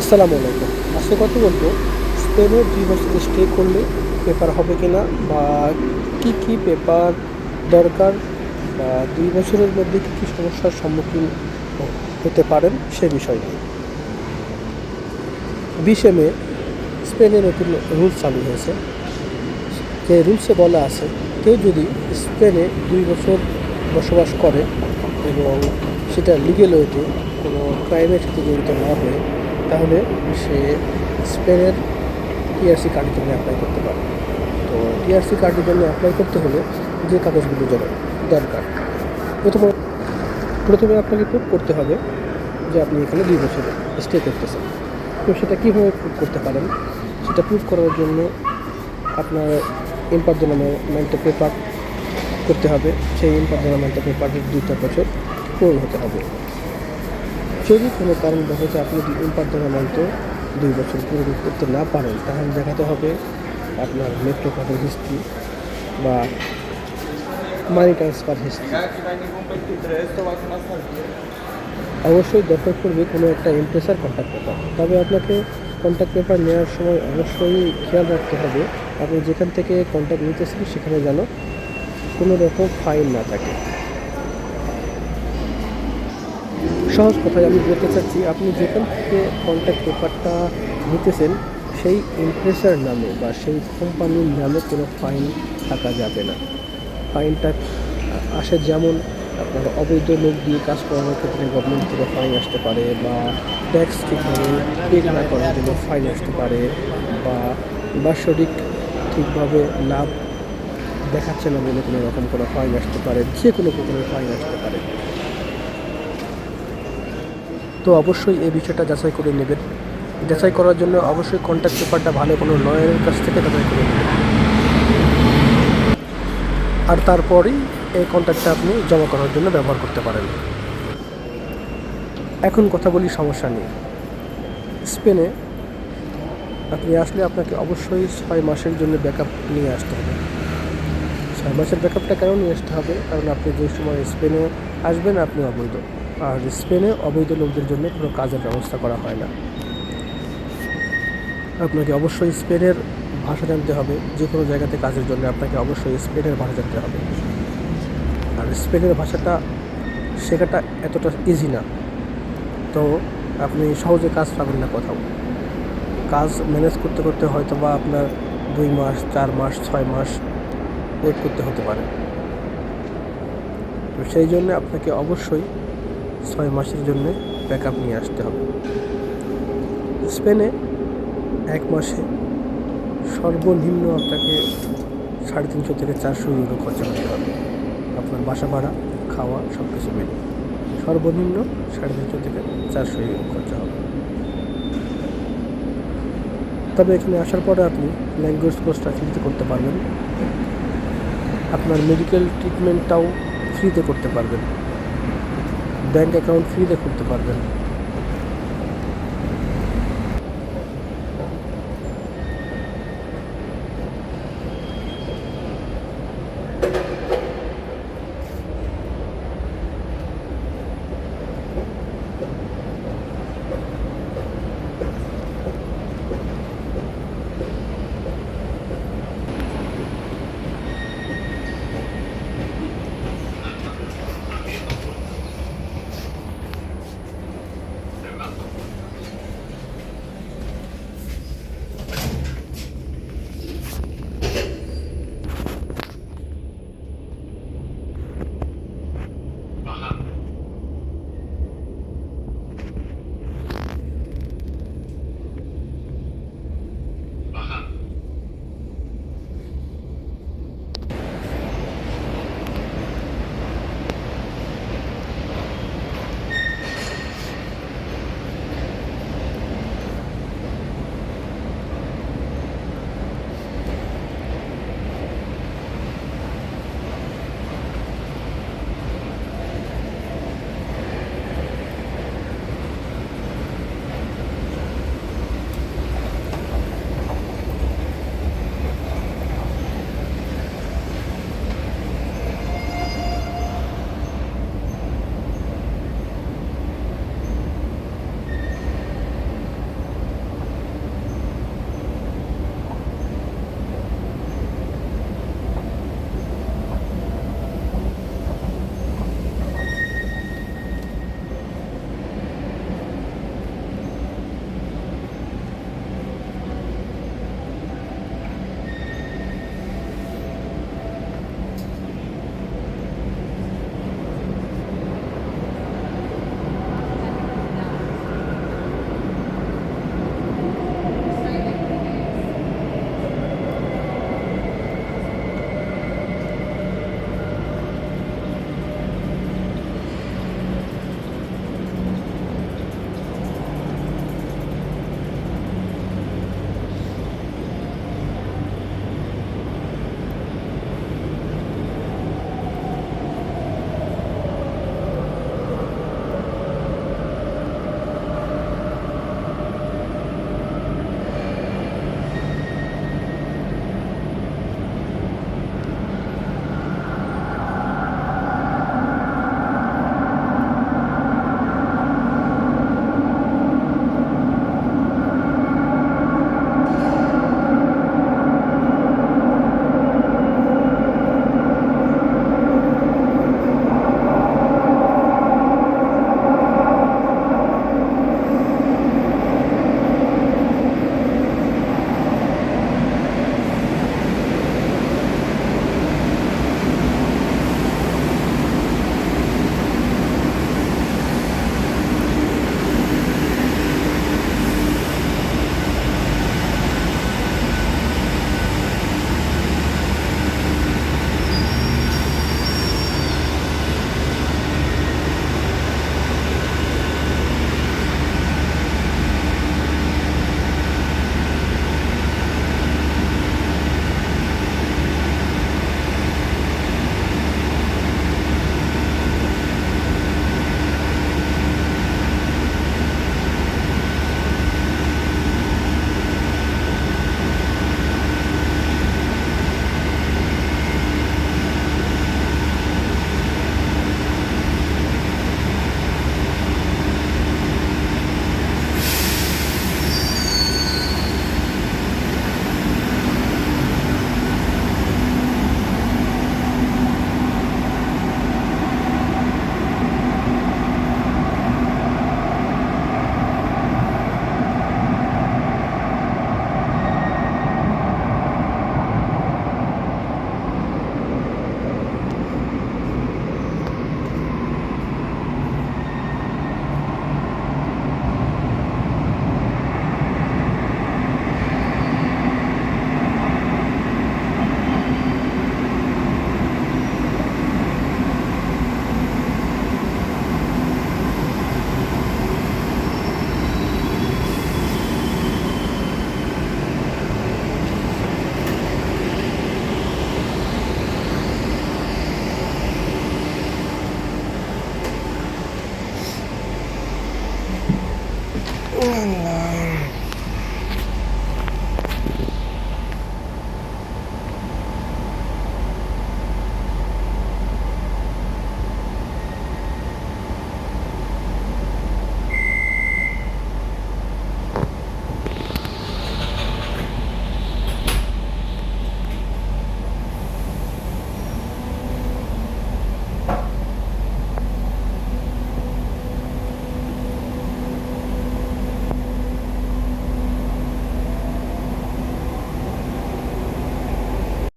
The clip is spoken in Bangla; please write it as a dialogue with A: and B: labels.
A: আসসালামু আলাইকুম। আজকে কথা বলব, স্পেনে দুই বছর স্টে করলে পেপার হবে কিনা বা কি কি পেপার দরকার বা দুই বছরের মধ্যে কী কী সমস্যার সম্মুখীন হতে পারেন সে বিষয় নিয়ে। বিশে মে, স্পেনে নতুন রুলস চালু হয়েছে। যে রুলসে বলা আছে, কেউ যদি স্পেনে দুই বছর বসবাস করে এবং সেটা লিগেল ওয়েতে কোনো ক্রাইমের সাথে জড়িত না হয়ে তাহলে সে স্পেনের টিআরসি কার্ডের জন্য অ্যাপ্লাই করতে পারে। তো টিআরসি কার্ডের জন্য অ্যাপ্লাই করতে হলে যে কাগজগুলো দরকার। প্রথমে প্রথমে আপনাকে প্রুভ করতে হবে যে আপনি এখানে দুই বছর স্টে করতেছেন। তো সেটা কীভাবে প্রুভ করতে পারেন? সেটা প্রুভ করার জন্য আপনার ইম্পার্জনামেন্টের পেপার করতে হবে। সেই ইম্পার্জনামেন্টের পেপারের দুইটা বছর পূরণ হতে হবে। যদি কোনো কারণ কারণবশত আপনি ইম্পার্জনামেন্ট দুই বছর পূরণ করতে না পারেন তাহলে দেখাতে হবে আপনার মেট্রো কার্ডের হিস্ট্রি বা money transfer history
B: Ya que no hay ningún 23, esto va a ser más tarde.
A: অবশ্যই দরকার পড়বে কোনো একটা ইমপ্রেসার কন্ট্যাক্ট পেপার তবে আপনাকে কন্ট্যাক্ট পেপার নেওয়ার সময় অবশ্যই খেয়াল রাখতে হবে আপনি যেখান থেকে কন্ট্যাক্ট নিতেছেন সেখানে যেন কোনো রকম ফাইন না থাকে সহজ কথায় আমি বলতে চাচ্ছি, আপনি যেখান থেকে কন্ট্যাক্ট পেপারটা নিতেছেন, সেই ইমপ্রেসার নামে বা সেই কোম্পানির নামে কোনো ফাইন থাকা যাবে না। ফাইনটা আসে যেমন আপনার অবৈধ লোক দিয়ে কাজ করানোর ক্ষেত্রে গভর্নমেন্ট থেকে ফাইন আসতে পারে বা ট্যাক্স ঠিকভাবে পে না করার জন্য ফাইন আসতে পারে বা বাৎসরিক ঠিকভাবে লাভ দেখাচ্ছে না বলে কোনো রকম কোনো ফাইন আসতে পারে, যে কোনো প্রকারের ফাইন আসতে পারে। তো অবশ্যই এই বিষয়টা যাচাই করে নেবেন। যাচাই করার জন্য অবশ্যই কন্ট্যাক্ট পেপারটা ভালো কোনো লয়ারের কাছ থেকে যাচাই করে নেবেন। আর তারপরেই এই কন্ট্যাক্টটা আপনি জমা করার জন্য ব্যবহার করতে পারেন। এখন কথা বলি সমস্যা নিয়ে। স্পেনে আপনি আসলে আপনাকে অবশ্যই ছয় মাসের জন্য ব্যাকআপ নিয়ে আসতে হবে। ছয় মাসের ব্যাকআপটা কেন নিয়ে আসতে হবে? কারণ আপনি যে সময় স্পেনে আসবেন আপনি অবৈধ। আর স্পেনে অবৈধ লোকদের জন্য কোনো কাজের ব্যবস্থা করা হয় না। আপনাকে অবশ্যই স্পেনের ভাষা জানতে হবে। যে কোনো জায়গাতে কাজের জন্য আপনাকে অবশ্যই স্পেনের ভাষা জানতে হবে। আর স্পেনের ভাষাটা শেখাটা এতটা ইজি না। তো আপনি সহজে কাজ পাবেন না কোথাও। কাজ ম্যানেজ করতে করতে হয়তো বা আপনার দুই মাস, চার মাস, ছয় মাস ওয়েট করতে হতে পারে। তো সেই জন্য আপনাকে অবশ্যই ছয় মাসের জন্য ব্যাক আপ নিয়ে আসতে হবে। স্পেনে এক মাসে সর্বনিম্ন আপনাকে সাড়ে তিনশো থেকে চারশো ইউরো খরচা করতে হবে। আপনার বাসা ভাড়া, খাওয়া সব কিছু মিলে। সর্বনিম্ন সাড়ে তিনশো থেকে চারশো ইউরো খরচা হবে। তবে এখানে আসার পরে আপনি ল্যাঙ্গুয়েজ কোর্সটা ফ্রিতে করতে পারবেন। আপনার মেডিকেল ট্রিটমেন্টটাও ফ্রিতে করতে পারবেন। ব্যাংক অ্যাকাউন্ট ফ্রিতে করতে পারবেন।